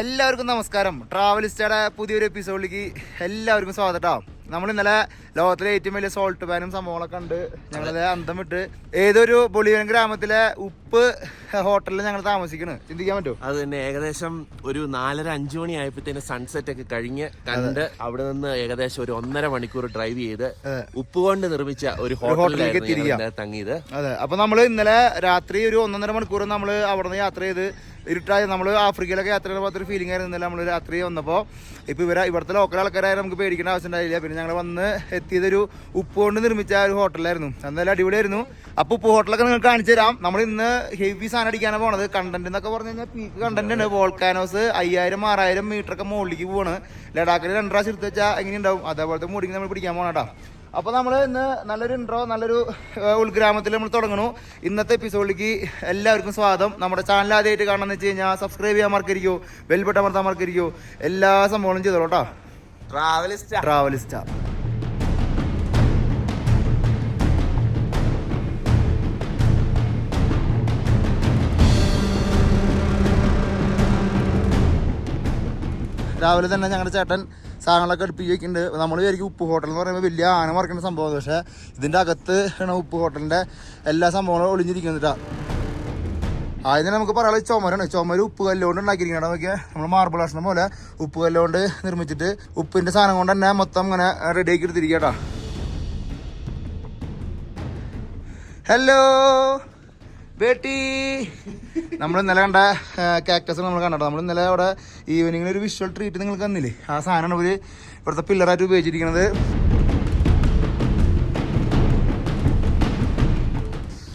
എല്ലാവർക്കും നമസ്കാരം. ട്രാവലിസ്റ്റയുടെ പുതിയൊരു എപ്പിസോഡിലേക്ക് എല്ലാവർക്കും സ്വാഗതം നമ്മൾ ഇന്നലെ ലോകത്തിലെ ഏറ്റവും വലിയ സോൾട്ട് പാനും സംഭവങ്ങളൊക്കെ ഉണ്ട് ഞങ്ങളത് അന്തം വിട്ട് ഏതൊരു ബൊളിയൻ ഗ്രാമത്തിലെ ഉപ്പ് ഹോട്ടലിൽ ഞങ്ങൾ താമസിക്കുന്നു. ചിന്തിക്കാൻ പറ്റുമോ? അത് തന്നെ ഏകദേശം ഒരു നാലര അഞ്ചു മണി ആയപ്പോഴത്തേന് സൺസെറ്റ് ഒക്കെ കഴിഞ്ഞ് കണ്ട് അവിടെ നിന്ന് ഏകദേശം ഒരു ഒന്നര മണിക്കൂർ ഡ്രൈവ് ചെയ്ത് ഉപ്പ് കൊണ്ട് നിർമ്മിച്ച ഒരു ഹോട്ടലിലേക്ക്. തങ്ങിയത്. അതെ. അപ്പൊ നമ്മൾ ഇന്നലെ രാത്രി ഒരു ഒന്നൊന്നര മണിക്കൂർ നമ്മൾ അവിടെ നിന്ന് യാത്ര ചെയ്ത് ഇരുട്ടായി നമ്മൾ ആഫ്രിക്കയിലൊക്കെ യാത്ര ചെയ്യുമ്പോൾ അത്ര ഫീലിംഗ് ആയിരുന്നു നമ്മൾ രാത്രി വന്നപ്പോൾ ഇപ്പോൾ ഇവരെ ഇവിടുത്തെ ലോക്കൽ ആൾക്കാരായ നമുക്ക് പേടിക്കേണ്ട ആവശ്യം ഉണ്ടായില്ല. പിന്നെ ഞങ്ങൾ വന്ന് എത്തിയതൊരു ഉപ്പ് കൊണ്ട് നിർമ്മിച്ച ഒരു ഹോട്ടലായിരുന്നു. എന്തായാലും അടിപൊളിയായിരുന്നു. അപ്പോൾ ഉപ്പ് ഹോട്ടലൊക്കെ നിങ്ങൾക്ക് കാണിച്ചു തരാം. നമ്മൾ ഇന്ന് ഹെവി സാധനം അടിക്കാനാണ് പോണത്. കണ്ടന്റ് എന്നൊക്കെ പറഞ്ഞു കഴിഞ്ഞാൽ പീക്ക് കണ്ടന്റ് ആണ്. വോൾക്കാനോസ് അയ്യായിരം ആറായിരം മീറ്ററൊക്കെ മുകളിലേക്ക് പോവാണ്. ലഡാക്കിൽ രണ്ടു പ്രാവശ്യം എടുത്ത് വെച്ചാൽ എങ്ങനെയുണ്ടാവും? അതേപോലത്തെ മൂടിക്ക് നമ്മൾ പിടിക്കാൻ പോകണം കേട്ടോ അപ്പോൾ നമ്മൾ ഇന്ന് നല്ലൊരു ഇൻട്രോ നല്ലൊരു ഉൾഗ്രാമത്തിൽ നമ്മൾ തുടങ്ങണു ഇന്നത്തെ എപ്പിസോഡിലേക്ക് എല്ലാവർക്കും സ്വാഗതം. നമ്മുടെ ചാനൽ ആദ്യമായിട്ട് കാണണമെന്ന് വെച്ച് കഴിഞ്ഞാൽ സബ്സ്ക്രൈബ് ചെയ്യാൻ മറക്കരിക്കോ ബെൽബട്ടൺ അമർത്താൻ മറക്കരിക്കോ എല്ലാ സംഭവങ്ങളും ചെയ്തോളൂ കേട്ടോ. ട്രാവലിസ്റ്റ് ട്രാവൽ രാവിലെ തന്നെ ഞങ്ങളുടെ ചേട്ടൻ സാധനങ്ങളൊക്കെ അടുപ്പിച്ച് വെക്കുന്നുണ്ട് നമ്മൾ വിചാരിക്കും ഉപ്പ് ഹോട്ടൽ എന്ന് പറയുമ്പോൾ വലിയ ആന മറക്കുന്ന സംഭവം പക്ഷേ ഇതിന്റെ അകത്ത് ആണ് ഉപ്പ് ഹോട്ടലിന്റെ എല്ലാ സംഭവങ്ങളും ഒളിഞ്ഞിരിക്കുന്നിട്ടാ ആദ്യം തന്നെ നമുക്ക് പറയാനുള്ള ചുമരാണ്. ചുമര് ഉപ്പ് കല്ലുകൊണ്ട് ഉണ്ടാക്കിയിരിക്കണം നോക്കിയാൽ നമ്മൾ മാർബിൾ ഭക്ഷണം പോലെ ഉപ്പ് കല്ലുകൊണ്ട് നിർമ്മിച്ചിട്ട് ഉപ്പിന്റെ സാധനം കൊണ്ട് തന്നെ മൊത്തം ഇങ്ങനെ റെഡി ആക്കി എടുത്തിരിക്കട്ടാ ഹലോ ബേട്ടി. നമ്മൾ ഇന്നലെ കണ്ട കാക്ടസ് നമ്മൾ കണ്ടോ നമ്മൾ ഇന്നലെ അവിടെ ഈവനിങ്ങിൽ ഒരു വിഷ്വൽ ട്രീറ്റ് നിങ്ങൾക്ക് തന്നില്ലേ? ആ സാധനമാണ് ഇവർ ഇവിടുത്തെ പില്ലറായിട്ട് ഉപയോഗിച്ചിരിക്കുന്നത്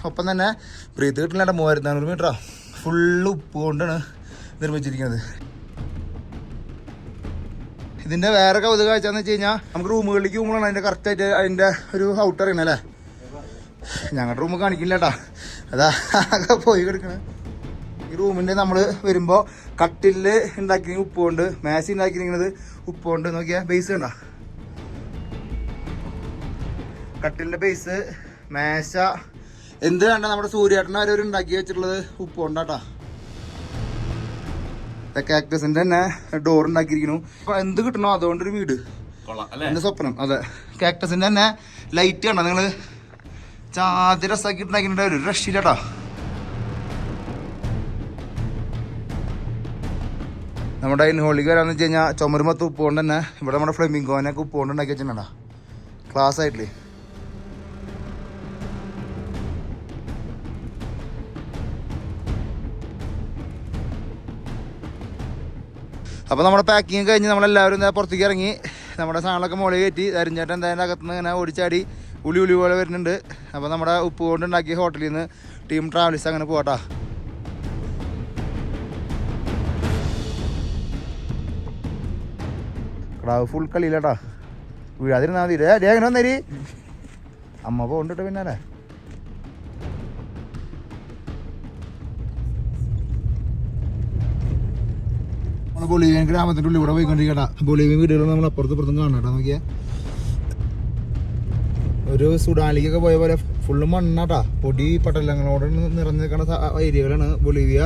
ഒപ്പം തന്നെ ബ്രീത്ത് കിട്ടില്ലാണ്ട് മൂവായിരത്തി നാനൂറ് മീറ്ററാ ഫുള്ള് ഉപ്പ് കൊണ്ടാണ് നിർമ്മിച്ചിരിക്കുന്നത് ഇതിന്റെ വേറെ കൗതുക കാഴ്ചന്ന് വെച്ച് കഴിഞ്ഞാൽ നമുക്ക് റൂമുകളിലേക്ക് പോകുമ്പോഴാണ് അതിന്റെ കറക്റ്റ് ആയിട്ട് അതിന്റെ ഒരു ഔട്ട് അറിയണല്ലേ ഞങ്ങളുടെ റൂം കാണിക്കില്ല കേട്ടാ. അതാ ആകെ പോയി കിടക്കണേ. ഈ റൂമിന്റെ നമ്മൾ വരുമ്പോൾ കട്ടിലിൽ ഉണ്ടാക്കി ഉപ്പ് കൊണ്ട് മേശ ഉണ്ടാക്കിയിരിക്കുന്നത് ഉപ്പ് കൊണ്ട് നോക്കിയാൽ ബേസ് കണ്ട? കട്ടിലിന്റെ ബേസ് മേശ. എന്ത് വേണ്ട നമ്മുടെ സൂര്യേട്ടൻ വരെ ഉണ്ടാക്കി വെച്ചിട്ടുള്ളത് ഉപ്പ് കൊണ്ടാട്ടാ കാക്ടസിന്റെ തന്നെ ഡോർ ഉണ്ടാക്കിയിരിക്കുന്നു എന്ത് കിട്ടണോ അതുകൊണ്ടൊരു വീട്. എന്റെ സ്വപ്നം അതെ. കാക്ടസിന്റെ തന്നെ ലൈറ്റ് കണ്ടോ നിങ്ങൾ? ചാതി രസാക്കി ഉണ്ടാക്കിയിട്ട് ഒരു രക്ഷയില്ലട്ടാ നമ്മുടെ ഹോളിക്ക് വരാന്ന് വെച്ച് കഴിഞ്ഞാൽ ചുമരുമത്ത് ഉപ്പുകൊണ്ട് ഉപ്പ് കൊണ്ട് തന്നെ ഇവിടെ നമ്മുടെ ഫ്ലെമിംഗോനൊക്കെ ഉപ്പ് കൊണ്ട് ഉണ്ടാക്കി വെച്ചിട്ടുണ്ടാ ക്ലാസ് ആയിട്ടില്ലേ? അപ്പോൾ നമ്മുടെ പാക്കിങ് കഴിഞ്ഞ് നമ്മളെല്ലാവരും പുറത്തേക്ക് ഇറങ്ങി. നമ്മുടെ സാധനങ്ങളൊക്കെ മുകളിൽ കയറ്റി. അരിഞ്ഞേട്ടൻ എന്തായാലും അകത്തുനിന്ന് ഇങ്ങനെ ഓടിച്ചാടി. ഉളി ഉളി പോലെ വരുന്നുണ്ട്. അപ്പോൾ നമ്മുടെ ഉപ്പ് കൊണ്ടുണ്ടാക്കിയ ഹോട്ടലിൽ നിന്ന് ടീം ട്രാവൽസ് അങ്ങനെ പോകട്ടാ കടാവ് ഫുൾ കളിയിലട്ടാ. വീഴാതിരുന്നാൽ മതി. രേ അങ്ങനെ വന്നേരി. അമ്മ പോകണ്ടിട്ട് പിന്നാലെ. ബൊളീവിയൻ ഗ്രാമത്തിന്റെ ഉള്ളിൽ കൂടെ പോയിക്കൊണ്ടിരിക്കട്ടാ ബൊളീവിയൻ വീടുകൾ നമ്മൾ അപ്പുറത്തും ഇപ്പുറത്തും കാണാട്ടാ നോക്കിയാ. ഒരു സുഡാനിലേക്കൊക്കെ പോയ പോലെ ഫുള്ള് മണ്ണാട്ടാ. പൊടി പട്ടലങ്ങളോട് നിറഞ്ഞിരിക്കുന്ന ഏരിയകളാണ് ബൊളീവിയ.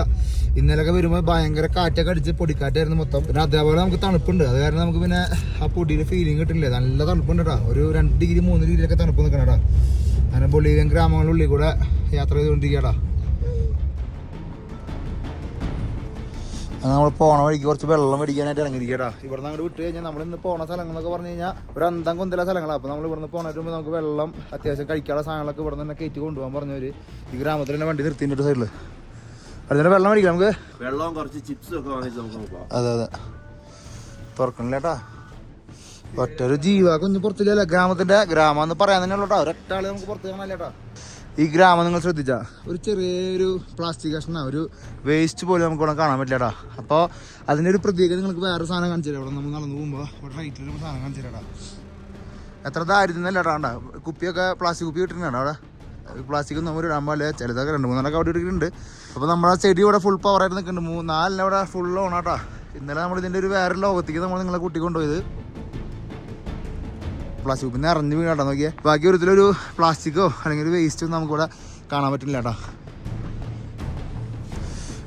ഇന്നലെയൊക്കെ വരുമ്പോൾ ഭയങ്കര കാറ്റൊക്കെ അടിച്ച് പൊടിക്കാറ്റായിരുന്നു മൊത്തം. പിന്നെ അതേപോലെ നമുക്ക് തണുപ്പുണ്ട്. അത് കാരണം നമുക്ക് പിന്നെ ആ പൊടിയുടെ ഫീലിംഗ് കിട്ടില്ലേ. നല്ല തണുപ്പുണ്ട് കേട്ടോ ഒരു രണ്ട് ഡിഗ്രി മൂന്ന് ഡിഗ്രിയൊക്കെ തണുപ്പ് നിൽക്കണം കേട്ടോ അങ്ങനെ ബൊളീവിയൻ ഗ്രാമങ്ങളുടെ ഉള്ളിൽ കൂടെ യാത്ര ചെയ്തുകൊണ്ടിരിക്കട്ടാ നമ്മൾ പോണ വഴിക്ക് കുറച്ച് വെള്ളം മേടിക്കാനായിട്ട് ഇറങ്ങിയിരിക്കട്ടാ ഇവിടെ നിന്ന് അങ്ങോട്ട് വിട്ട് കഴിഞ്ഞാൽ നമ്മൾ ഇന്ന് പോണ സ്ഥലങ്ങളൊക്കെ പറഞ്ഞു കഴിഞ്ഞാൽ ഒരു അന്തം കുന്തല സ്ഥലങ്ങളാണ് അപ്പോൾ നമ്മൾ ഇവിടുന്ന് പോണതിന് മുമ്പ് നമുക്ക് വെള്ളം അത്യാവശ്യം കഴിക്കാനുള്ള സാധനങ്ങളൊക്കെ ഇവിടെ നിന്ന് തന്നെ കയറ്റി കൊണ്ടുപോകാൻ പറഞ്ഞവര് ഈ ഗ്രാമത്തിൽ തന്നെ വണ്ടി ഒരു സൈഡിൽ അതിന് വെള്ളം മേടിക്കാം നമുക്ക്. വെള്ളവും കുറച്ച് ചിപ്സ് ഒക്കെ വാങ്ങിച്ച് നമുക്ക് പോകാം അതെ അതെ. തുറക്കണില്ലേട്ടാ ഒറ്റ ഒറ്റൊരു ജീവാക്കൊന്നും പുറത്തില്ലല്ലോ? ഗ്രാമത്തിന്റെ ഗ്രാമം എന്ന് പറയാൻ തന്നെ ഉള്ളൂ ഒരൊറ്റ ആൾ നമുക്ക് പുറത്ത് കാണാനില്ലേട്ടാ ഈ ഗ്രാമം നിങ്ങൾ ശ്രദ്ധിച്ച? ഒരു ചെറിയൊരു പ്ലാസ്റ്റിക് കഷ്ണ ഒരു വേസ്റ്റ് പോലും നമുക്ക് ഇവിടെ കാണാൻ പറ്റില്ലടാ. അപ്പോൾ അതിന്റെ ഒരു പ്രത്യേകത നിങ്ങൾക്ക് വേറെ സാധനം കാണിച്ചു തരാം. ഇവിടെ നമ്മൾ നടന്നു പോകുമ്പോൾ ഇവിടെ റൈറ്റിൽ സാധനം കാണിച്ചു തരാടാ. എത്ര ദാരിദ്ര്യമല്ലേടാ ഇടാണ്ട? കുപ്പിയൊക്കെ പ്ലാസ്റ്റിക് കുപ്പി കിട്ടുന്നതാണ് അവിടെ. പ്ലാസ്റ്റിക് ഒന്നും ഇടാൻ പാടില്ല. ചിലതൊക്കെ രണ്ട് മൂന്നെണ്ണൊക്കെ അവിടെ ഇട്ടിട്ടുണ്ട് അപ്പോൾ നമ്മുടെ ചെടി ഇവിടെ ഫുൾ പവറായിട്ട് നിൽക്കുന്നുണ്ട്. മൂന്ന് നാലിന് ഇവിടെ ഫുൾ ഓണാട്ടാ ഇന്നലെ നമ്മൾ ഇതിന്റെ ഒരു വേറെ ലോകത്തേക്ക് നമ്മൾ നിങ്ങളെ കുട്ടി കൊണ്ടുപോയത് പ്ലാസ്റ്റിക് പിന്നെ അറിഞ്ഞു വീണാട്ടോ നോക്കിയേ. ബാക്കി ഒരു ഇതിലൊരു പ്ലാസ്റ്റിക്കോ അല്ലെങ്കിൽ ഒരു വേസ്റ്റോ നമുക്കിവിടെ കാണാൻ പറ്റില്ല കേട്ടോ.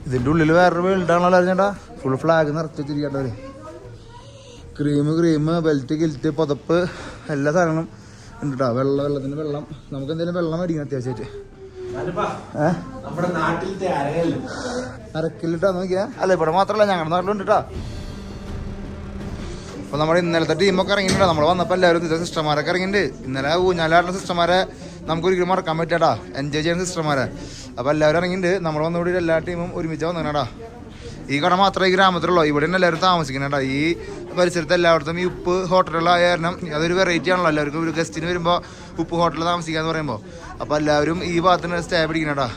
ഇതിന്റെ ഉള്ളിൽ വേറൊരു വേൾഡാണല്ലോ അറിഞ്ഞേട്ടാ ഫുൾ ഫ്ലാഗ് നിറച്ച് വെച്ചിരിക്കണ്ടവര് ക്രീം ക്രീം ബെൽറ്റ് ഗിൽറ്റ് പുതപ്പ് എല്ലാ സാധനങ്ങളും ഉണ്ട് കേട്ടോ വെള്ളം വെള്ളത്തിന് വെള്ളം. നമുക്ക് എന്തെങ്കിലും വെള്ളം മേടിക്കണം അത്യാവശ്യമായിട്ട്. അരക്കിലിട്ടാ നോക്കിയാ. അല്ല ഇവിടെ മാത്രല്ല ഞങ്ങളുടെ നാട്ടിലുണ്ട് കേട്ടോ അപ്പൊ നമ്മുടെ ഇന്നലത്തെ ടീമൊക്കെ ഇറങ്ങിയിട്ടുണ്ട്. നമ്മൾ വന്നപ്പോൾ എല്ലാവരും ഇതേ സിസ്റ്റർമാരൊക്കെ ഇറങ്ങിയിട്ടുണ്ട്. ഇന്നലെ ഊഞ്ഞാലാടുന്ന സിസ്റ്റർമാരെ നമുക്ക് ഒരിക്കലും മറക്കാൻ പറ്റാടാ എൻജോയ് ചെയ്യുന്ന സിസ്റ്റർമാരെ. അപ്പൊ എല്ലാവരും ഇറങ്ങിയിട്ടുണ്ട്. നമ്മൾ വന്നുകൂടി എല്ലാ ടീമും ഒരുമിച്ച് വന്നിട്ടാ ഈ കട മാത്രമേ ഈ ഗ്രാമത്തിലുള്ളൂ. ഇവിടെ തന്നെ എല്ലാവരും താമസിക്കുന്നുണ്ടാ ഈ പരിസരത്ത് എല്ലായിടത്തും ഈ ഉപ്പ് ഹോട്ടലുകളായ കാരണം അതൊരു വെറൈറ്റി ആണല്ലോ. എല്ലാവർക്കും ഒരു ഗസ്റ്റിന് വരുമ്പോൾ ഉപ്പ് ഹോട്ടലിൽ താമസിക്കാന്ന് പറയുമ്പോൾ അപ്പോൾ എല്ലാവരും ഈ ഭാഗത്തിന് സ്റ്റേ പിടിക്കണേടാ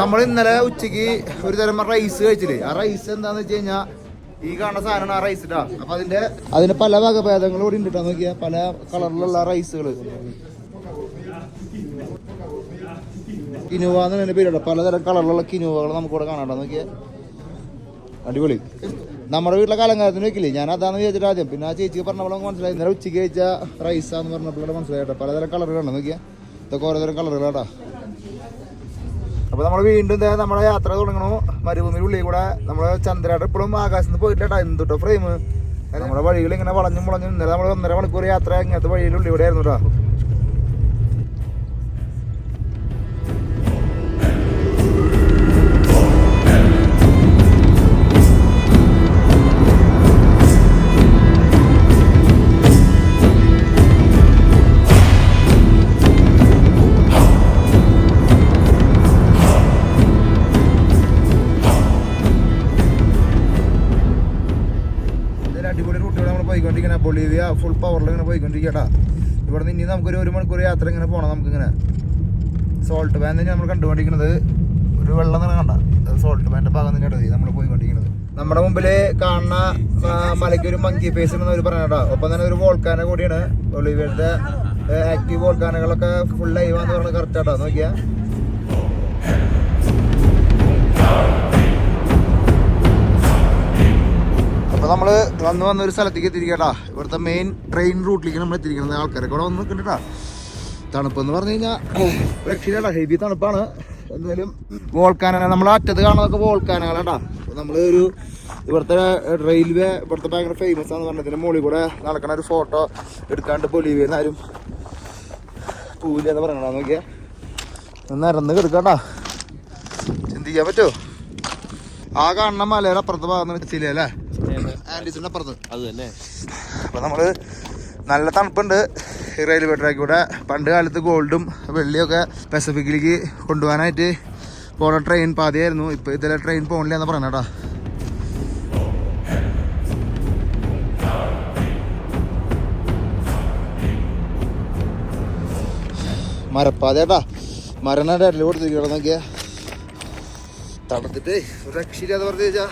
നമ്മൾ ഇന്നലെ ഉച്ചയ്ക്ക് ഒരു തരം റൈസ് കഴിച്ചില്ലേ? ആ റൈസ് എന്താണെന്ന് വെച്ച് കഴിഞ്ഞാ ഈ കാണുന്ന സാധനമാണ് ആ റൈസ് ഇട്ടാ അപ്പൊ അതിന്റെ അതിന് പല വകഭേദങ്ങളും കൂടി ഉണ്ട് നോക്കിയാ പല കളറിലുള്ള റൈസുകൾ കിനുവ എന്ന് പേര് പേരുണ്ട് പലതരം കളറിലുള്ള കിനുവകൾ നമുക്കിവിടെ കാണാം ട്ടോ. നോക്കിയാ. അടിപൊളി. നമ്മുടെ വീട്ടിലെ കലങ്കാരത്തിന് വെക്കില്ലേ? ഞാൻ അതാന്ന് വിചാരിച്ചിട്ട് ആദ്യം. പിന്നെ ആ ചേച്ചിക്ക് പറഞ്ഞപ്പോൾ മനസ്സിലായി. ഇന്നലെ ഉച്ചയ്ക്ക് കഴിച്ച റൈസാന്ന് പറഞ്ഞപ്പോഴാണ് മനസ്സിലായിട്ടോ പലതരം കളറുകളാണ്. നോക്കിയാ. ഇതൊക്കെ ഓരോ തരം കളറുകളാട്ടാ അപ്പൊ നമ്മൾ വീണ്ടും നമ്മുടെ യാത്ര തുടങ്ങണു. മരുഭൂമിയിൽ ഉള്ളിൽ കൂടെ നമ്മൾ ചന്ദ്രയുടെ ഇപ്പോഴും ആകാശത്ത് പോയിട്ടാ എന്തുട്ടോ ഫ്രെയിം നമ്മുടെ വഴികൾ ഇങ്ങനെ വളഞ്ഞും വളഞ്ഞും ഇന്നലെ നമ്മൾ ഒന്നര മണിക്കൂർ യാത്ര ഇങ്ങനത്തെ വഴിയിൽ ഉള്ളിൽ ആയിരുന്നു കേട്ടോ പോയിക്കൊണ്ടിരിക്കണ. ബൊളീവിയ ഫുൾ പവറിൽ ഇങ്ങനെ പോയിക്കൊണ്ടിരിക്കട്ടാ. ഇവിടെ നിന്ന് ഇനി നമുക്കൊരു ഒരു മണിക്കൂർ യാത്ര ഇങ്ങനെ പോകണം നമുക്കിങ്ങനെ. സോൾട്ട് ബാൻ തന്നെ നമ്മൾ കണ്ടുകൊണ്ടിരിക്കുന്നത് ഒരു വെള്ളം തന്നെ കണ്ട സോൾട്ട് ബാന്റെ ഭാഗം തന്നെയാണ് നമ്മൾ പോയിക്കൊണ്ടിരിക്കുന്നത്. നമ്മുടെ മുമ്പിൽ കാണുന്ന മലയ്ക്ക് ഒരു മങ്കി ഫേസ് എന്ന് അവർ പറയണട്ടാ. ഒപ്പം തന്നെ ഒരു വോൾക്കാന കൂടിയാണ്. ബൊളീവിയുടെ ആക്റ്റീവ് വോൾക്കാനകളൊക്കെ ഫുൾ ലൈവാന്ന് പറഞ്ഞത് കറക്റ്റ് ആട്ടോ. നോക്കിയാ. അപ്പൊ നമ്മൾ വന്ന് വന്ന ഒരു സ്ഥലത്തേക്ക് എത്തിരിക്കട്ടാ ഇവിടുത്തെ മെയിൻ ട്രെയിൻ റൂട്ടിലേക്ക് നമ്മൾ എത്തിരിക്കുന്നത് ആൾക്കാരൊക്കെ ഇവിടെ വന്ന് നിൽക്കണ്ടാ തണുപ്പ് എന്ന് പറഞ്ഞു കഴിഞ്ഞാൽ രക്ഷയില്ലാട്ടാ ഹെവി തണുപ്പാണ്. എന്തായാലും വോൾക്കാന നമ്മൾ അറ്റത്ത് കാണുന്നതൊക്കെ വോൾക്കാനകളാട്ടാ നമ്മൾ ഒരു ഇവിടുത്തെ റെയിൽവേ ഇവിടുത്തെ ഭയങ്കര ഫേമസ് ആണെന്ന് പറഞ്ഞതിന്റെ മുകളിൽ കൂടെ നടക്കണ ഒരു ഫോട്ടോ എടുക്കാണ്ട് പൊലിവേന്ന് ആരും പൂവില്ല എന്ന് പറയണ നോക്കിയാ. നിരന്ന് കിടക്കാട്ടാ ചിന്തിക്കാൻ പറ്റുമോ ആ കാണുന്ന മലയുടെ അപ്പുറത്ത് ഭാഗം ചില അല്ലേ? ആൻഡീസിന്റെ അപ്പുറത്ത് അത് തന്നെ. അപ്പോൾ നമ്മൾ നല്ല തണുപ്പുണ്ട്. റെയിൽവേ ട്രാക്ക് കൂടെ പണ്ട് കാലത്ത് ഗോൾഡും വെള്ളിയൊക്കെ പെസഫിക്കിലേക്ക് കൊണ്ടുപോകാനായിട്ട് പോണ ട്രെയിൻ പാതയായിരുന്നു. ഇപ്പോൾ ഇതിലെ ട്രെയിൻ പോകണില്ല എന്ന് പറഞ്ഞ കേട്ടോ മരപ്പാത കേട്ടാ മരണ ഇടയിൽ കൊടുത്തിരിക്കണം നോക്കിയാ തണുത്തിട്ട് ഒരു രക്ഷയില്ലാതെ പറഞ്ഞു ചോദിച്ചാ.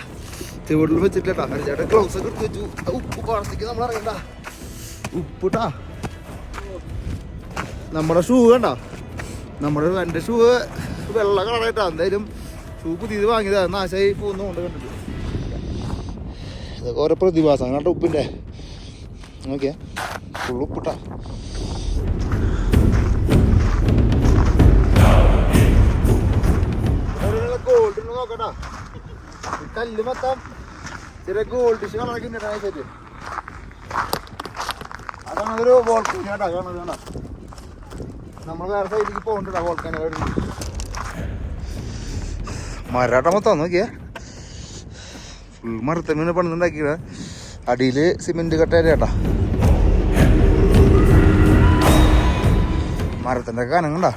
ചുവട്ടിൽ വെച്ചിട്ടില്ല. ചേട്ടൻ ഗ്ലൗസ് ഒക്കെ എടുത്ത് വെച്ചു. ഉപ്പ് പാടത്തേക്ക് നമ്മൾ അറിയണ്ട ഉപ്പിട്ടാ. നമ്മുടെ ഷൂ കണ്ട? നമ്മുടെ എന്റെ ഷൂ വെള്ള കളറായിട്ടാ എന്തായാലും ഷൂ പുതിയത് വാങ്ങിയതാ. നാശമായി പോകുന്നതുകൊണ്ട് കണ്ടിട്ട്. ഇതൊക്കെ ഓരോ പ്രതിഭാസം കണ്ട ഉപ്പിന്റെ ഓക്കെ ഫുൾ ഉപ്പിട്ടാ ഗോൾഡ് നോക്കട്ടാ. കല്ല് മൊത്തം ചെറിയ ഗോൾഡിഷ് നമ്മൾ വേറെ സൈഡിലേക്ക് മരാട്ട മൊത്തം നോക്കിയേ. ഫുൾ മരത്തമ്മീനെ പണിതുണ്ടാക്കിയത് അടിയിൽ സിമെന്റ് കട്ടേര ചേട്ടാ മരത്തിന്റെ കനങ്ങണ്ട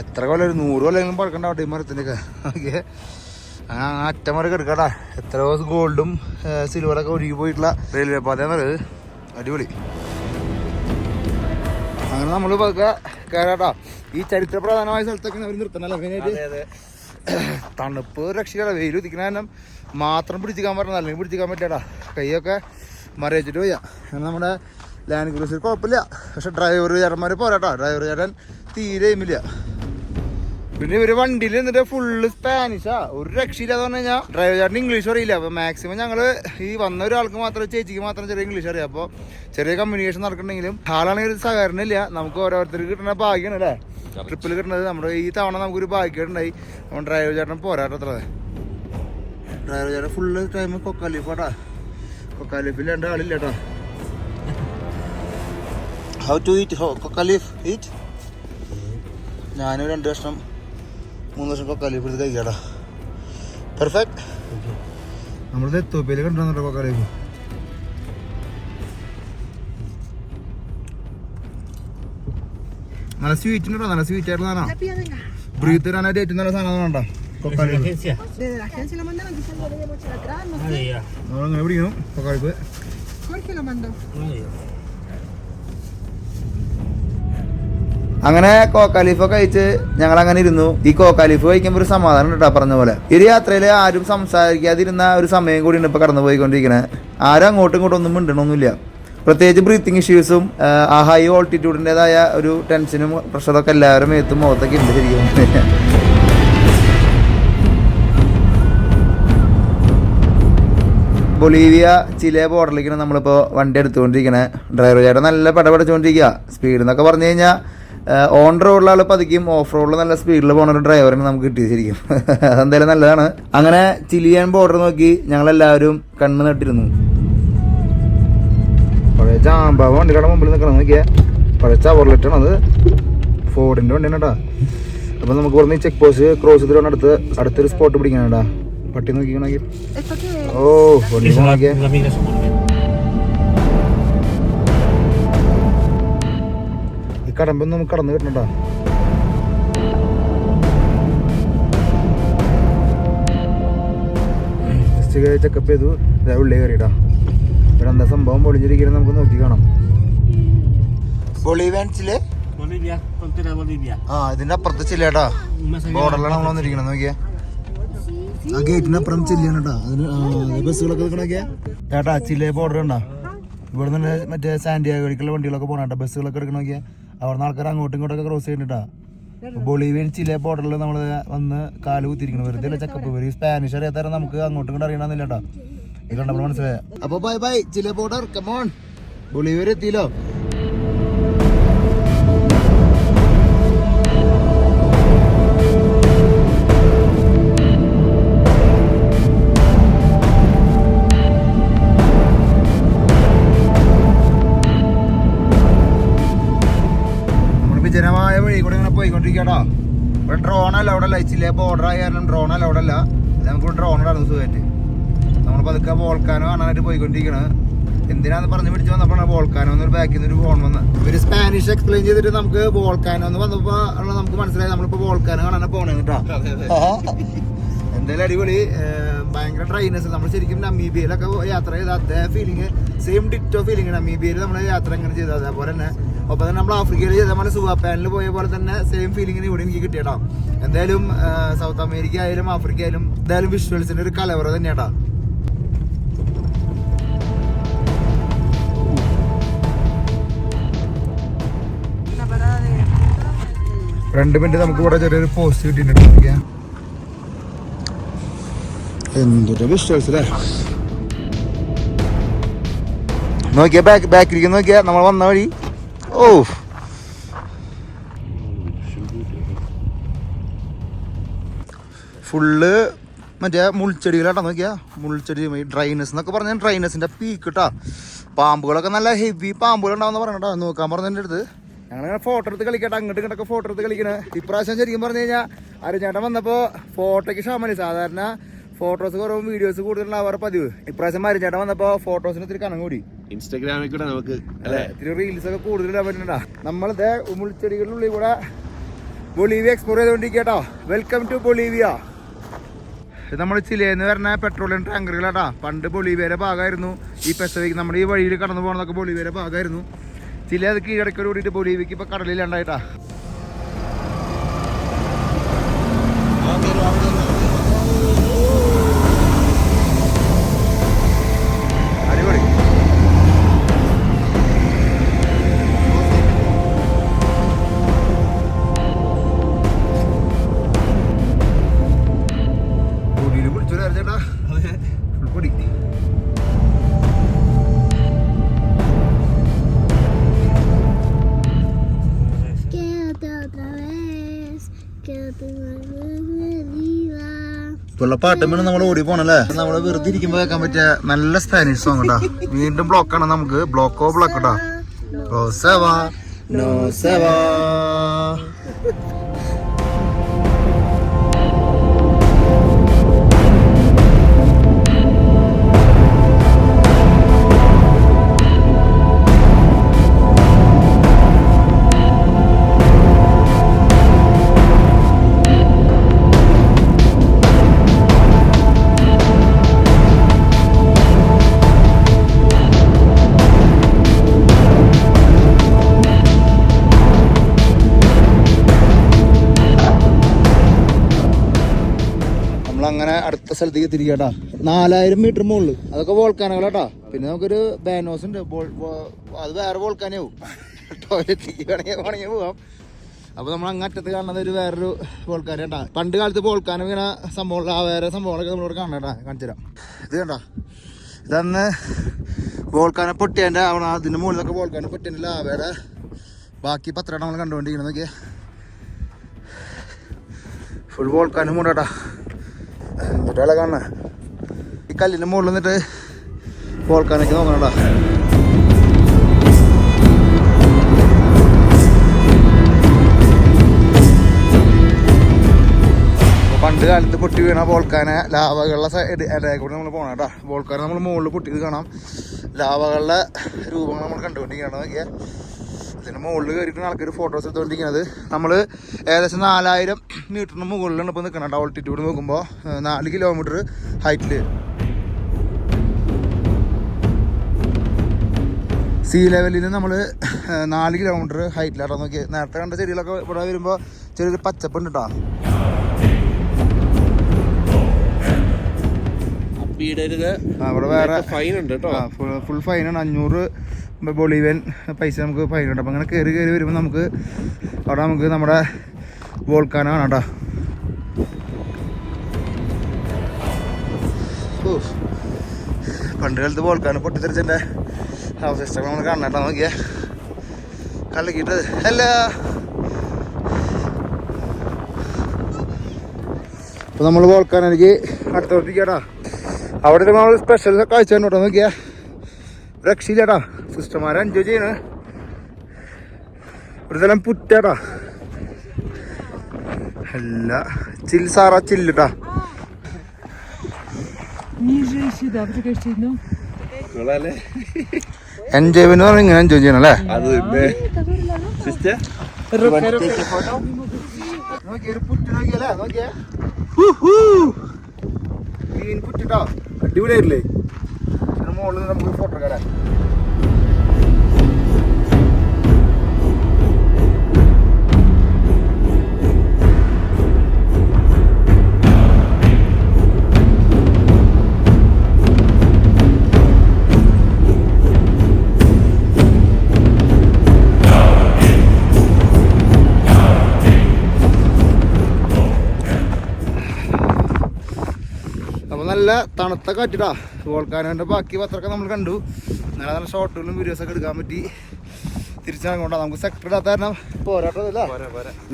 എത്ര കൊല്ലം ഒരു നൂറ് കൊല്ലെങ്കിലും പഴക്കണ്ടാവട്ടെ ഈ മരത്തിന്റെ ഒക്കെ. ഓക്കെ ആ അറ്റമര കിടക്കട്ടാ എത്ര ഗോൾഡും സിൽവറൊക്കെ ഒഴുകി പോയിട്ടുള്ള റെയിൽവേ പാതയാണത്. അടിപൊളി. അങ്ങനെ നമ്മൾ പതുക്കെ കയറാട്ടാ ഈ ചരിത്ര പ്രധാനമായ സ്ഥലത്തൊക്കെ അവർ നിർത്തണല്ലോ? മെയിനായിട്ട് തണുപ്പ് രക്ഷിക്കട വെയിൽ ഉദിക്കണ കാരണം മാത്രം പിടിച്ചിക്കാൻ പറഞ്ഞ അല്ലെങ്കിൽ പിടിച്ചിക്കാൻ പറ്റാടാ കൈയൊക്കെ മറിയിച്ചിട്ട് പോയാ കാരണം നമ്മുടെ ലാൻഡ് ക്രൂസർ കുഴപ്പമില്ല. പക്ഷെ ഡ്രൈവർ ചേട്ടന്മാർ പോരാട്ടോ. ഡ്രൈവർ ചേട്ടൻ തീരെ ഇല്ല. പിന്നെ ഇവർ വണ്ടിയിൽ നിന്നിട്ട് ഫുള്ള് സ്പാനിഷാ ഒരു രക്ഷയില്ലാന്ന് പറഞ്ഞു കഴിഞ്ഞാൽ ഡ്രൈവർ ചേട്ടന് ഇംഗ്ലീഷ് അറിയില്ല. അപ്പൊ മാക്സിമം ഞങ്ങൾ ഈ വന്ന ഒരാൾക്ക് മാത്രം ചേച്ചിക്ക് മാത്രം ചെറിയ ഇംഗ്ലീഷ് അറിയാം. അപ്പോൾ ചെറിയ കമ്മ്യൂണിക്കേഷൻ നടക്കണെങ്കിലും ആളാണെങ്കിൽ ഒരു സഹകരണം ഇല്ല നമുക്ക് ഓരോരുത്തർക്ക് കിട്ടുന്ന ഭാഗ്യമാണ് അല്ലേ? ട്രിപ്പിൽ കിട്ടുന്നത്. നമ്മുടെ ഈ തവണ നമുക്കൊരു ഭാഗ്യമുണ്ടായി നമ്മുടെ ഡ്രൈവർ ചേട്ടൻ പോരാട്ടത്ര ഡ്രൈവർ ചേട്ടൻ ഫുള്ള് ടൈം കൊക്കാലിഫാട്ടാ കൊക്കാലിഫിൽ രണ്ട് ആളില്ല കേട്ടോ ഹൗ ടു ഈറ്റ് കൊക്കാലിഫ് ഈറ്റ് ഞാനും രണ്ട് വർഷം മൂന്ന് വർഷം കൊക്കാലിഫ് എടുത്ത് കഴിക്കാടാ പെർഫെക്റ്റ് നമ്മളിത് എത്തോപ്പിയിൽ കണ്ടോ കൊക്കാലിഫ് നല്ല സ്വീറ്റ് ഉണ്ടോ? നല്ല സ്വീറ്റ് ആയിട്ടുള്ള സാധനം. ബ്രീത്ത് തരാനായിട്ട് ഏറ്റവും നല്ല സാധനം കണ്ടോ ¿Es de la അങ്ങനെ കോക്കാലിഫ് കഴിച്ച് ഞങ്ങൾ അങ്ങനെ ഇരുന്നു. ഈ കോക്കാലിഫ് കഴിക്കുമ്പോൾ ഒരു സമാധാനം കേട്ടോ പറഞ്ഞ പോലെ? ഈ യാത്രയിൽ ആരും സംസാരിക്കാതിരുന്ന ഒരു സമയം കൂടിയാണ് ഇപ്പൊ കടന്നു പോയിക്കൊണ്ടിരിക്കുന്നത് ആരും അങ്ങോട്ടും ഇങ്ങോട്ടും ഒന്നും മിണ്ടണമൊന്നുമില്ല പ്രത്യേകിച്ച് ബ്രീത്തിങ് ഇഷ്യൂസും ആ ഹൈ ഓൾട്ടിറ്റ്യൂഡിന്റെതായ ഒരു ടെൻഷനും പ്രഷറൊക്കെ എല്ലാവരും ഏത്തും മുഖത്തൊക്കെ ഉണ്ട് ശരിക്കും. ബൊളീവിയ ചിലെ ബോർഡറിലേക്കാണ് നമ്മളിപ്പോൾ വണ്ടി എടുത്തുകൊണ്ടിരിക്കണേ. ഡ്രൈവർ ചേട്ടൻ നല്ല പടപടച്ചുകൊണ്ടിരിക്കുക സ്പീഡ് എന്നൊക്കെ പറഞ്ഞു കഴിഞ്ഞാൽ ഓൺ റോഡിൽ ആൾ പതിക്കും ഓഫ് റോഡിൽ നല്ല സ്പീഡിൽ പോണ ഒരു ഡ്രൈവറിനെ നമുക്ക് കിട്ടി ശരിക്കും. അതെന്തായാലും നല്ലതാണ്. അങ്ങനെ ചിലിയൻ ബോർഡർ നോക്കി ഞങ്ങളെല്ലാവരും കണ്ണ് നട്ടിരുന്നു. പഴയ ജാമ്പാവ വണ്ടികളുടെ മുമ്പിൽ നിൽക്കണം നോക്കിയേ. പഴയ ചവറിലിട്ടാണ് അത് ഫോർഡിന്റെ വണ്ടിയാണ് കേട്ടോ അപ്പം നമുക്ക് പറഞ്ഞ് ചെക്ക് പോസ്റ്റ് ക്രോസ് ചെയ്തിട്ട് അടുത്ത് അടുത്തൊരു സ്പോട്ട് പിടിക്കാനാ പട്ടി നോക്കിക്കണമെങ്കിൽ ¿Esto ഓ വണ്ടി നോക്കിയേ. കടമ്പൊന്നും നമുക്ക് കടന്നു കിട്ടണട്ടാ ജസ്റ്റ് ചെക്കപ്പ് ചെയ്തു. ഇതാ ഉള്ളി കയറിയിട്ടാ. ഇവിടെ എന്താ സംഭവം? പൊളിഞ്ഞിരിക്കുന്നത് നമുക്ക് നോക്കി കാണാം. ബൊളീവാൻസിലെ. ആ ഇതിന്റെ അപ്പുറത്ത് ചില്ലേട്ടാ ബോർഡറിലാണ് നമ്മൾ വന്നിരിക്കുന്നത് നോക്കിയേ. ആ ചില്ലാണ് കേട്ടാ അതിന് ബസ്സുകളൊക്കെ നിൽക്കണൊക്കെ ചേട്ടാ ചില്ലേ ബോർഡർ ഉണ്ടാ? ഇവിടെ നിന്ന് മറ്റേ സാന്റിയാഗോടിക്കുള്ള വണ്ടികളൊക്കെ പോകണ ബസ്സുകളൊക്കെ എടുക്കണോക്കിയാ നിന്ന് ആൾക്കാർ അങ്ങോട്ടും ഇങ്ങോട്ടൊക്കെ ക്രോസ് ചെയ്യുന്നുണ്ടാ ബൊളീവിയൻ ചില ബോർഡറിൽ നമ്മൾ വന്ന് കാൽ കുത്തിരിക്കണം വെറുതെ അല്ല ചെക്കപ്പ് വരും സ്പാനിഷ് അറിയാത്ത നമുക്ക് അങ്ങോട്ടും ഇങ്ങോട്ട് അറിയണമെന്നില്ല കേട്ടോ ഇത് കണ്ടപ്പോൾ മനസ്സിലായ? അപ്പൊ ബൈ ബൈ ചില ബോർഡർ കമോൺ ബൊളീവിയർ എത്തിയല്ലോ. പോയിക്കൊണ്ടിരിക്കണ്. എന്തിനാന്ന് പറഞ്ഞു പിടിച്ച് വന്നപ്പോഴാണ് വോൾക്കാനോ എന്നൊരു ബാക്കിൽ നിന്ന് ഒരു ഫോൺ വന്ന്. ഒരു സ്പാനിഷ് എക്സ്പ്ലെയിൻ ചെയ്തിട്ട് നമുക്ക് വോൾക്കാനോ എന്ന് വന്നപ്പോ ഉള്ള നമുക്ക് മനസ്സിലായി. നമ്മളിപ്പോ വോൾക്കാനോ കാണാനാ പോണേ കേട്ടോ. എന്തായാലും അടിപൊളി. ഭയങ്കര ഡ്രൈനസ് നമ്മൾ ശരിക്കും നമീബിയയിലൊക്കെ യാത്ര ചെയ്ത അതേ ഫീലിംഗ് സെയിം ഡിറ്റോ ഫീലിംഗ് നമീബിയയിൽ നമ്മൾ യാത്ര എങ്ങനെ ചെയ്തത്? അതേപോലെ തന്നെ ഒപ്പം തന്നെ നമ്മൾ ആഫ്രിക്കയിൽ ചെയ്ത പോലെ സുവാപ്പാനിൽ പോയ പോലെ തന്നെ സെയിം ഫീലിംഗിന് ഇവിടെ എനിക്ക് കിട്ടിയട്ടോ. എന്തായാലും സൗത്ത് അമേരിക്ക ആയാലും ആഫ്രിക്ക ആയാലും എന്തായാലും വിഷ്വൽസിന്റെ ഒരു കലവറ തന്നെയാടാ രണ്ട് മിനിറ്റ് നമുക്ക് ഇവിടെ ചെറിയൊരു പോസ്റ്റ് കിട്ടിയിട്ടുണ്ട്. എന്തൊരു വിശ്വാസ അല്ലേ നോക്കിയാ ബാക്ക് ബാക്കിലേക്ക് നോക്കിയാ നമ്മൾ വന്ന വഴി. ഓ ഫുള്ള് മറ്റേ മുൾച്ചെടികളാട്ടോ നോക്കിയാ. മുൾച്ചെടി ഡ്രൈനസ് എന്നൊക്കെ പറഞ്ഞാൽ ഡ്രൈനസിന്റെ പീക്ക് കേട്ടാ പാമ്പുകളൊക്കെ നല്ല ഹെവി പാമ്പുകൾ ഉണ്ടാവുന്ന പറഞ്ഞിട്ടോ നോക്കാൻ പറഞ്ഞതിന്റെ അടുത്ത്. ഞങ്ങളിങ്ങനെ ഫോട്ടോ എടുത്ത് കളിക്കട്ടെ. അങ്ങോട്ട് ഇങ്ങോട്ടൊക്കെ ഫോട്ടോ എടുത്ത് കളിക്കണേ. ഇപ്രാവശ്യം ശരിക്കും പറഞ്ഞു കഴിഞ്ഞാൽ അരുചേട്ടൻ വന്നപ്പോൾ ഫോട്ടോയ്ക്ക് ക്ഷമല്ല സാധാരണ ഫോട്ടോസ് കുറവും വീഡിയോസ് കൂടുതലുണ്ടാവാറ് പതിവ്. ഇപ്രാവശ്യം അരുചേട്ടൻ വന്നപ്പോൾ ഫോട്ടോസിന് ഇത്തിരി കണം കൂടി. ഇൻസ്റ്റാഗ്രാമിൽ കൂടെ നമുക്ക് അല്ലെ? ഇത്തിരി റീൽസ് ഒക്കെ കൂടുതൽ ഇടാൻ പറ്റുന്നുണ്ടാ. നമ്മളിതേ മുൾച്ചെടികളുള്ളിൽ കൂടെ ബൊളീവിയ എക്സ്പ്ലോർ ചെയ്തുകൊണ്ടിരിക്കട്ടോ വെൽക്കം ടു ബൊളീവിയ ഇത് നമ്മൾ ചിലേന്ന് വരുന്ന പെട്രോളിയം ടാങ്കറുകളാട്ടാ പണ്ട് ബൊളീവിയയുടെ ഭാഗമായിരുന്നു ഈ പെസഫിക് നമ്മുടെ ഈ വഴിയിൽ കടന്നു പോകുന്നതൊക്കെ ബൊളീവിയയുടെ ഭാഗമായിരുന്നു ചില അത് കീഴടക്കോട് കൂടിയിട്ട് ഇപ്പൊ കടലിലുണ്ടായിട്ടാ ഇപ്പോഴുള്ള പാട്ടും വേണം നമ്മൾ ഓടി പോണല്ലേ? നമ്മൾ വെറുതെ ഇരിക്കുമ്പോ കേൾക്കാൻ പറ്റിയ നല്ല സ്പാനിഷ് സോങ് കേട്ടാ വീണ്ടും ബ്ലോക്ക് ആണ് നമുക്ക്. ബ്ലോക്കോ ബ്ലോക്ക് സ്ഥലത്തേക്ക് തിരികെട്ടാ നാലായിരം മീറ്റർ മുകളിൽ. അതൊക്കെ വോൾക്കാനുകളാട്ടാ പിന്നെ നമുക്കൊരു ബാനോസ് ഉണ്ട്. അത് വേറെ വോൾക്കാനേ പോകും ടോയ്ലറ്റിലേക്ക് വേണമെങ്കിൽ വേണമെങ്കിൽ പോവാം. അപ്പൊ നമ്മൾ അങ്ങറ്റത്ത് കാണുന്നത് ഒരു വേറൊരു വോൾക്കാന കേട്ടാ പണ്ട് കാലത്ത് വോൾക്കാനം ഇങ്ങനെ സംഭവം ആ വേറെ സംഭവങ്ങളൊക്കെ നമ്മളിവിടെ കാണണം കേട്ടാ കാണിച്ചു തരാം. ഇത് കണ്ടാ. ഇതന്ന് വോൾക്കാന പൊട്ടിയതിന്റെ അവിടെ അതിന്റെ മുകളിലൊക്കെ വോൾക്കാന പൊട്ടിയതിന്റെ ലാവയുടെ ബാക്കി പത്രം നമ്മൾ കണ്ടുകൊണ്ടിരിക്കുന്നത്. നോക്കിയേ. ഫുൾ വോൾക്കാനും കൊണ്ടാട്ടാ എന്നിട്ടാളെ കാണണ. ഈ കല്ലിന്റെ മുകളിൽ നിന്നിട്ട് വോൾക്കാനൊക്കെ നോക്കണടാ. പണ്ട് കാലത്ത് പൊട്ടി വീണ വോൾക്കാനെ ലാവകളുടെ സൈഡ് ഇടയിൽക്കൂടെ കൂടെ നമ്മൾ പോകണം കേട്ടോ വോൾക്കാനെ നമ്മൾ മുകളിൽ പൊട്ടിയത് കാണാം. ലാവകളുടെ രൂപങ്ങൾ നമ്മൾ കണ്ടുകൊണ്ടിരിക്കുകയാണ്. നോക്കിയാൽ ഇതിന് മുകളിൽ കയറിക്കുന്ന ആൾക്കാർ ഫോട്ടോസ് എടുത്തുകൊണ്ടിരിക്കുന്നത് നമ്മൾ ഏകദേശം നാലായിരം മീറ്ററിന് മുകളിലാണ് ഇപ്പോൾ നിൽക്കണം ഓൾട്ടിറ്റ്യൂഡ് നോക്കുമ്പോൾ നാല് കിലോമീറ്റർ ഹൈറ്റിൽ സീ ലെവലിൽ നിന്ന് നമ്മൾ നാല് കിലോമീറ്റർ ഹൈറ്റിലാട്ടോ നോക്കി നേരത്തെ കണ്ട ചെടികളൊക്കെ ഇവിടെ വരുമ്പോൾ ചെറിയൊരു പച്ചപ്പുണ്ട് കേട്ടോ ഇവിടെ വേറെ ഫൈൻ ഉണ്ട് കേട്ടോ ഫുൾ ഫൈനാണ് അഞ്ഞൂറ് ബൊളീവൻ പൈസ നമുക്ക് ഫൈൻ ഉണ്ട് അപ്പം അങ്ങനെ കയറി കയറി വരുമ്പോൾ നമുക്ക് അവിടെ നമുക്ക് നമ്മുടെ വോൾക്കാനാണ് കേട്ടോ. ഓ. പണ്ട് കാലത്ത് വോൾക്കാനോ പൊട്ടിത്തെറിച്ചതിന്റെ അവശിഷ്ടങ്ങൾ നമ്മൾ കാണണം കേട്ടോ. നോക്കിയേ. കലക്കിയിട്ട് അല്ല അപ്പോൾ നമ്മൾ വോൾക്കാനെനിക്ക് അടുത്തോട്ടിരിക്കട്ടാ അവിടെ നമ്മൾ സ്പെഷ്യൽ കാഴ്ച കണ്ടോട്ടോ നോക്കിയാ. രക്ഷയില്ലാട്ടാ സിസ്റ്റർമാരെ എൻജോയ് ചെയ്യണ്. ഒരു തരം പുറ്റാട്ടാ അല്ല ചിൽ സാറാ ചില്ലിട്ടാ. എൻജോയ്മെന്റ് എന്ന് പറഞ്ഞാൽ ഇങ്ങനെ എൻജോയ് ചെയ്യണം അല്ലേ സിസ്റ്റർ? അടിപൊളിയായില്ലേ മുകളിൽ നമുക്ക് ഫോട്ടോ കയറാം നല്ല തണുത്ത കാറ്റിടാ. വോൾക്കാനോന്റെ ബാക്കി പത്രമൊക്കെ നമ്മൾ കണ്ടു. നല്ല നല്ല ഷോട്ടുകളും വീഡിയോസൊക്കെ എടുക്കാൻ പറ്റി. തിരിച്ചങ്ങോട്ടാ നമുക്ക് സെക്ടർ ഇടാത്ത കാരണം പോരാട്ടമില്ല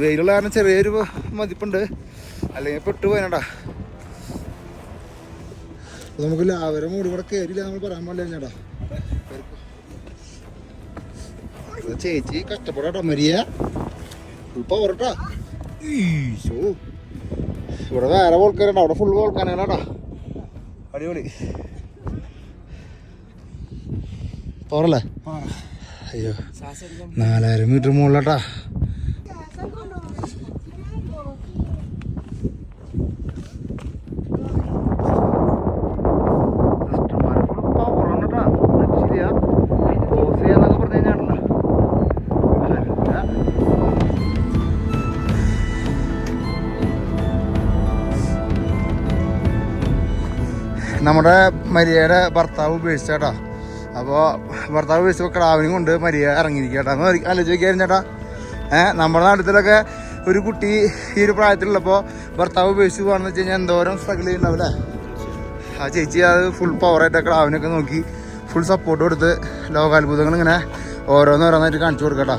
വെയിലുള്ള കാരണം ചെറിയൊരു മതിപ്പുണ്ട്. അല്ലെങ്കിൽ പെട്ടു പോയനടാ. നമുക്ക് ലാവര മൂടി കൂടെ കയറിയില്ല നമ്മൾ പറയാൻ പാടില്ല ചേട്ടാ ചേച്ചി കഷ്ടപ്പെടാട്ടോ മരിയ. ഇപ്പൊട്ടാ ഈശോ. ഇവിടെ വേറെ വോൾക്കാനുണ്ടോ അവിടെ ഫുൾ വോൾക്കാനാടാ അടിപൊളി. പോറല്ലേ? അയ്യോ. നാലായിരം മീറ്റർ മുകളിലാട്ടാ. നമ്മുടെ മരിയയുടെ ഭർത്താവ് ഉപേക്ഷിച്ച ചേട്ടാ അപ്പോൾ ഭർത്താവ് ഉപേക്ഷിച്ചപ്പോൾ ക്രാവിനും കൊണ്ട് മരിയ ഇറങ്ങിയിരിക്കട്ടാ എന്ന് ആലോചിക്കായിരുന്നു ചേട്ടാ. ഏഹ് നമ്മുടെ നാട്ടിലൊക്കെ ഒരു കുട്ടി ഈ ഒരു പ്രായത്തിലുള്ളപ്പോൾ ഭർത്താവ് ഉപേക്ഷിച്ച് പോകാന്ന് വെച്ച് കഴിഞ്ഞാൽ എന്തോരം സ്ട്രഗിൾ ചെയ്യുന്നുണ്ടാവില്ലേ ആ ചേച്ചി അത് ഫുൾ പവറായിട്ട് ക്രാവിനൊക്കെ നോക്കി ഫുൾ സപ്പോർട്ട് കൊടുത്ത് ലോകാത്ഭുതങ്ങൾ ഇങ്ങനെ ഓരോന്നോരോന്നായിട്ട് കാണിച്ചു കൊടുക്കട്ടാ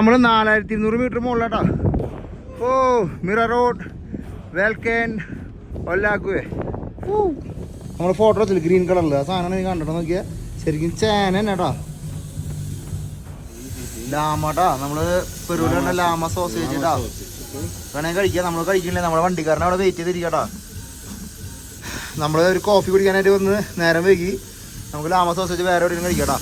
നമ്മൾ നാലായിരത്തി ഇരുന്നൂറ് മീറ്റർ മുകളിലാട്ടാ. ഓ മിറ റോഡ് വെൽക്കൻ ഒല്ലാക്കുവേ നമ്മൾ ഫോട്ടോ വെച്ചില്ല ഗ്രീൻ കളറിൽ ആ സാധനം നീ കണ്ടിട്ട് നോക്കിയാ. ശരിക്കും ചേന തന്നെ കേട്ടോ ലാമട്ടാ. നമ്മൾ പെരൂര് ലാമ സോസേജ് ഇട്ടാ വേണമെങ്കിൽ കഴിക്കാം. നമ്മൾ കഴിക്കില്ലേ? നമ്മളെ വണ്ടിക്കാരനെ അവിടെ വെയിറ്റ് ചെയ്തിരിക്കട്ടാ. നമ്മൾ ഒരു കോഫി കുടിക്കാനായിട്ട് വന്ന് നേരം വൈകി. നമുക്ക് ലാമ സോസേജ് വേറെ എവിടെയും കഴിക്കട്ടാ.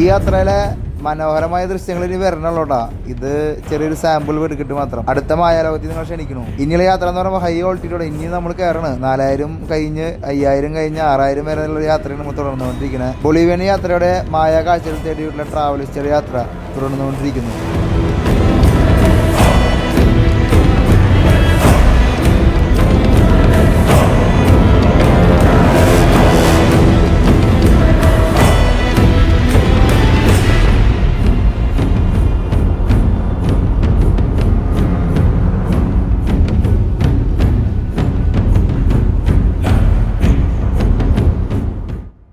ഈ യാത്രയിലെ മനോഹരമായ ദൃശ്യങ്ങൾ ഇനി വരണല്ലോട്ടാ ഇത് ചെറിയൊരു സാമ്പിൾ എടുക്കിട്ട് മാത്രം. അടുത്ത മായാലോകത്തിൽ നിങ്ങൾ ക്ഷണിക്കണു ഇനിയുള്ള യാത്ര എന്ന് പറയുമ്പോൾ ഹൈ ക്വാളിറ്റിയിലൂടെ ഇനി നമ്മൾ കയറണ് നാലായിരം കഴിഞ്ഞ് അയ്യായിരം കഴിഞ്ഞ് ആറായിരം വരെ ഉള്ള യാത്രയാണ് നമ്മൾ തുടർന്നുകൊണ്ടിരിക്കുന്നത് ബൊളീവിയൻ യാത്രയുടെ മായ കാഴ്ചകൾ തേടിയിട്ടുള്ള ട്രാവലിസ്റ്റർ യാത്ര തുടർന്നുകൊണ്ടിരിക്കുന്നു.